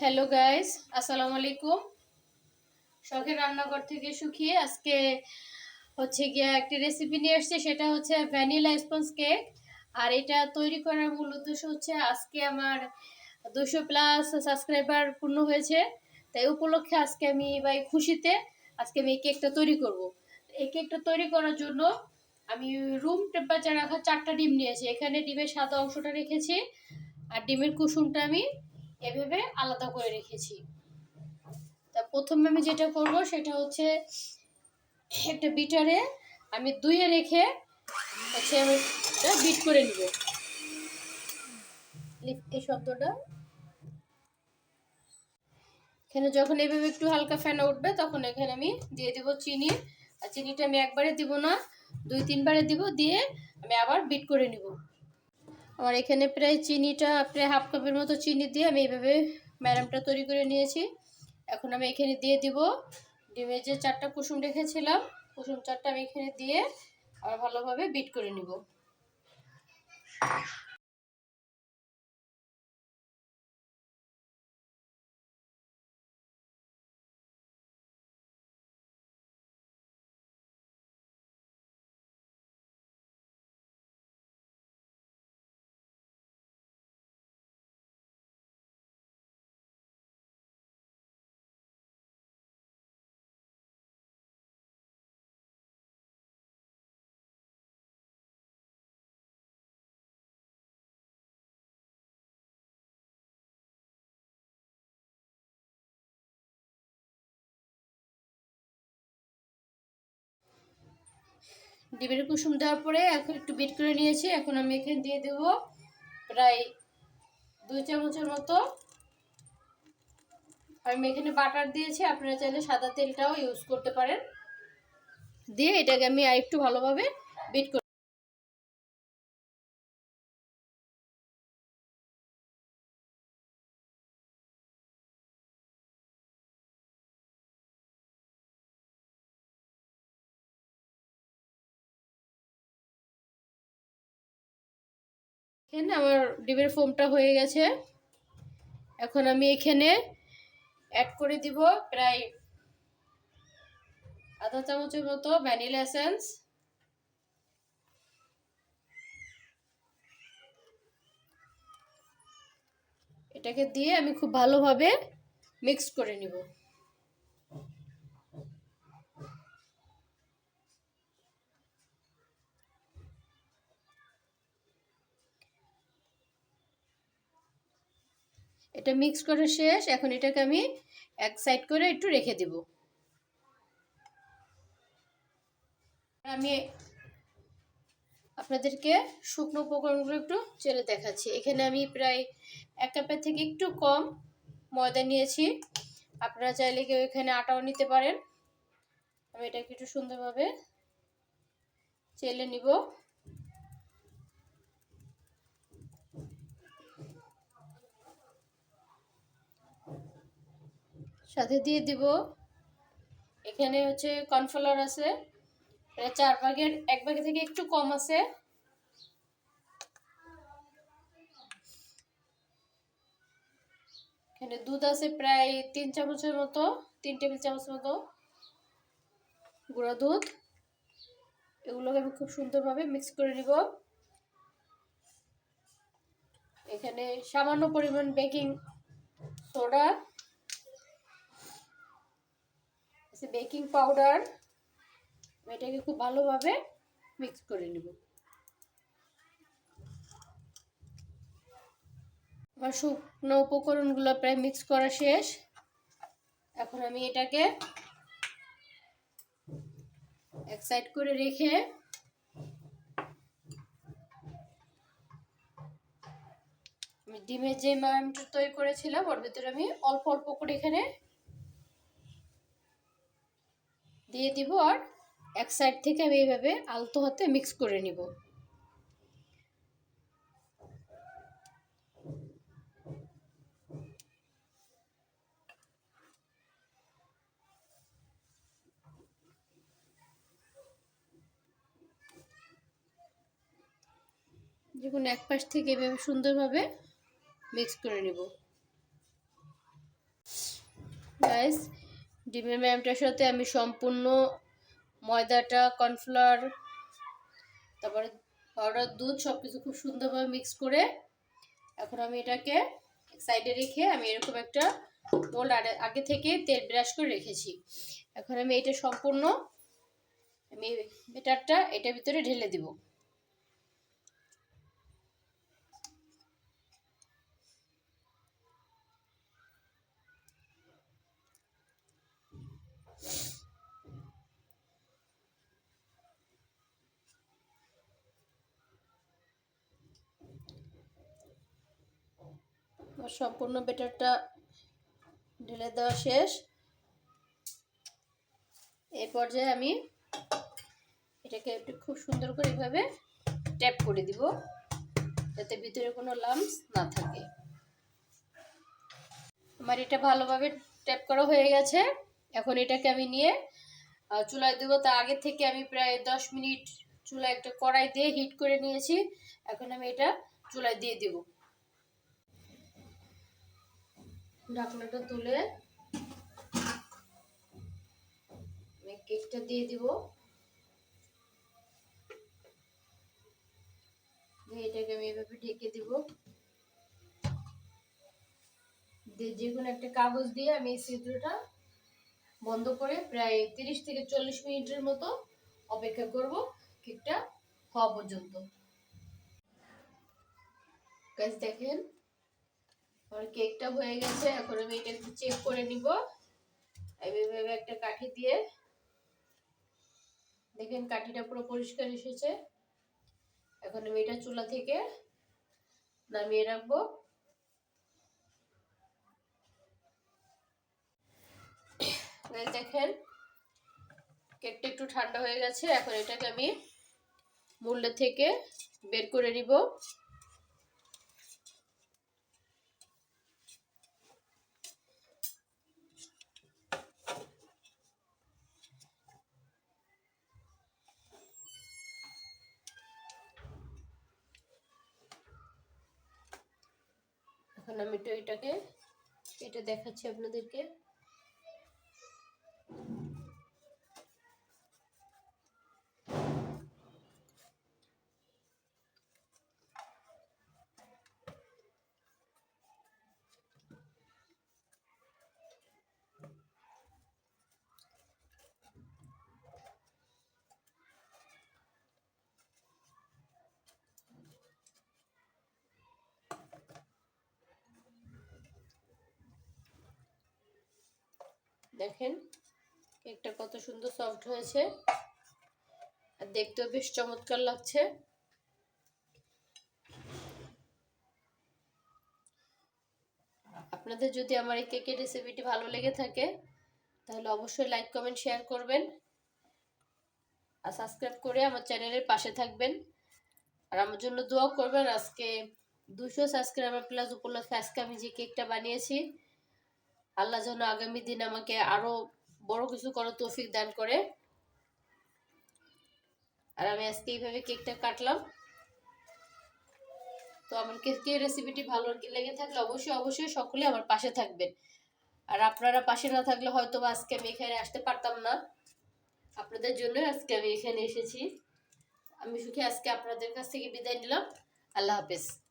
Hello guys আসসালামু আলাইকুম শখের রান্নাঘর থেকে শুকিয়ে আজকে হচ্ছে গিয়ে একটা রেসিপি নিয়ে এসছে, সেটা হচ্ছে ভ্যানিলা স্পঞ্জ কেক আর এটা তৈরি করার মূল উদ্দেশ্য হচ্ছে আজকে আমার দুশো প্লাস সাবস্ক্রাইবার পূর্ণ হয়েছে। তাই উপলক্ষে আজকে আমি এই খুশিতে আজকে আমি এই কেকটা তৈরি করব। এই কেকটা তৈরি করার জন্য আমি রুম টেম্পারেচার রাখা চারটা ডিম নিয়েছি। এখানে ডিমের সাদা অংশটা রেখেছি, আর ডিমের কুসুমটা আমি এভাবে আলাদা করে রেখেছি। তা প্রথমে আমি যেটা করব সেটা হচ্ছে একটা বিটারে আমি দুইয়ে রেখে হচ্ছে আমি বিট করে নিব। এই শব্দটা। এখানে যখন এইভাবে একটু হালকা ফেনা উঠবে তখন এখানে আমি দিয়ে দিব চিনি। আর চিনিটা আমি একবারে দিব না, দুই তিনবারে দিব, দিয়ে আমি আবার বিট করে নিব। আমার এখানে প্রায় চিনিটা, প্রায় হাফ কাপের মতো চিনি দিয়ে আমি এইভাবে ম্যারামটা তৈরি করে নিয়েছি। এখন আমি এখানে দিয়ে দিব ডিমের যে চারটা কুসুম রেখেছিলাম, কুসুম চারটা আমি এখানে দিয়ে আবার ভালোভাবে বিট করে নিব। ডিমের কুসুম দেওয়ার পরে এখন একটু বিট করে নিয়েছি। এখন আমি এখানে দিয়ে দেব প্রায় দুই চামচের মতো। আমি এখানে বাটার দিয়েছি, আপনারা চাইলে সাদা তেলটাও ইউজ করতে পারেন। দিয়ে এটাকে আমি আরেকটু ভালোভাবে বিট এখানে আমার ডিমের ফোমটা হয়ে গেছে। এখন আমি এখানে অ্যাড করে দিব প্রায় আধা চামচের মতো ভ্যানিলা এসেন্স এটাকে দিয়ে আমি খুব ভালোভাবে মিক্স করে নিব। এটা মিক্স করে শেষ। এখন এটাকে আমি এক সাইড করে একটু রেখে দেব। আমি আপনাদেরকে শুকনো উপকরণগুলো একটু চেলে দেখাচ্ছি। এখানে আমি প্রায় এক কাপের থেকে একটু কম ময়দা নিয়েছি। আপনারা চাইলে কেউ এখানে আটাও নিতে পারেন। আমি এটাকে একটু সুন্দরভাবে চেলে নিব। সাথে দিয়ে দিব। এখানে হচ্ছে কর্নফ্লাওয়ার আছে। এটা চার ভাগের এক ভাগে থেকে একটু কম আছে। এখানে দুধ আছে প্রায় তিন চামচের মতো, তিন টেবিল চামচ মতো গুঁড়া দুধ। এগুলোকে আমি খুব সুন্দরভাবে মিক্স করে নিব। এখানে সামান্য পরিমাণ বেকিং সোডা বেকিং পাউডার এটাকে খুব ভালোভাবে মিক্স করে নেব। আমার শুকনো উপকরণগুলো প্রায় মিক্স করা শেষ। এখন আমি এটাকে এক সাইড করে রেখে আমি ডিমের যে মায়ামটা তৈরি করেছিলাম, ওর ভিতরে আমি অল্প অল্প করে এখানে দিয়ে দিব আর এক সাইড থেকে আমি এইভাবে আলতো হাতে মিক্স করে নিব। যে কোনো এক পাশ থেকে এভাবে সুন্দরভাবে মিক্স করে নেব। ডিমের ম্যামটার সাথে আমি সম্পূর্ণ ময়দাটা, কর্নফ্লাওয়ার, তারপরে পাউডার, দুধ সব কিছু খুব সুন্দরভাবে মিক্স করে এখন আমি এটাকে সাইডে রেখে আমি এরকম একটা মোল্ড আগে থেকে তেল ব্রাশ করে রেখেছি। এখন আমি এটা সম্পূর্ণ, আমি বেটারটা এটার ভিতরে ঢেলে দিব। আমার সম্পূর্ণ বেটারটা ঢেলে দেওয়া শেষ। এই পর্যায়ে আমি এটাকে একটু খুব সুন্দর করে এভাবে ট্যাপ করে দিব, যাতে ভিতরে কোনো লামস না থাকে। আমার এটা ভালোভাবে ট্যাপ করা হয়ে গেছে। এখন এটাকে আমি নিয়ে চুলায় দেবো। তা আগে থেকে আমি প্রায় দশ মিনিট চুলায় একটা কড়াই দিয়ে হিট করে নিয়েছি। এখন আমি এটা চুলায় দিয়ে দেবো। ঢাকনাটা তুলে কেকটা দিয়ে দিব। এটাকে আমি এভাবে ঢেকে দিব। যে কোনো একটা কাগজ দিয়ে আমি এই ছিদ্রটা বন্ধ করে প্রায় তিরিশ থেকে চল্লিশ মিনিটের মতো অপেক্ষা করব কেকটা হওয়া পর্যন্ত। দেখেন আমার কেকটা হয়ে গেছে, এখন আমি এটা একটু চেক করে নিব। এইভাবে একটা কাঠি দিয়ে। দেখেন কাঠিটা পুরো পরিষ্কার এসেছে। এখন আমি এটা চুলা থেকে নামিয়ে রাখব। দেখেন, কেকটা একটু ঠান্ডা হয়ে গেছে, এখন এটাকে আমি মূল্য থেকে বের করে নিব। এটাকে এটা দেখাচ্ছি আপনাদেরকে। দেখেন, কেকটা কত সুন্দর সফট হয়েছে। আর দেখতেও বেশ চমৎকার লাগছে। আপনাদের যদি আমার এই কেকের রেসিপিটি ভালো লেগে থাকে, তাহলে অবশ্যই লাইক কমেন্ট শেয়ার করবেন। আর সাবস্ক্রাইব করে আমার চ্যানেলের পাশে থাকবেন। আর আমার জন্য দোয়া করবেন আজকে দুশো সাবস্ক্রাইবার প্লাস উপলক্ষে আজকে আমি যে কেকটা বানিয়েছি আল্লাহ যেন আগামী দিন আমাকে আরও বড় কিছু করার তৌফিক দান করে। আর আমি আজকে এইভাবে কেকটা কাটলাম। তো আমার কেকের রেসিপিটি ভালো লেগে থাকলে অবশ্যই অবশ্যই সকলে আমার পাশে থাকবেন। আর আপনারা পাশে না থাকলে হয়তো আজকে আমি এখানে আসতে পারতাম না। আপনাদের জন্য আজকে আমি এখানে এসেছি। আমি সুখে আজকে আপনাদের কাছ থেকে বিদায় নিলাম। আল্লাহ হাফেজ।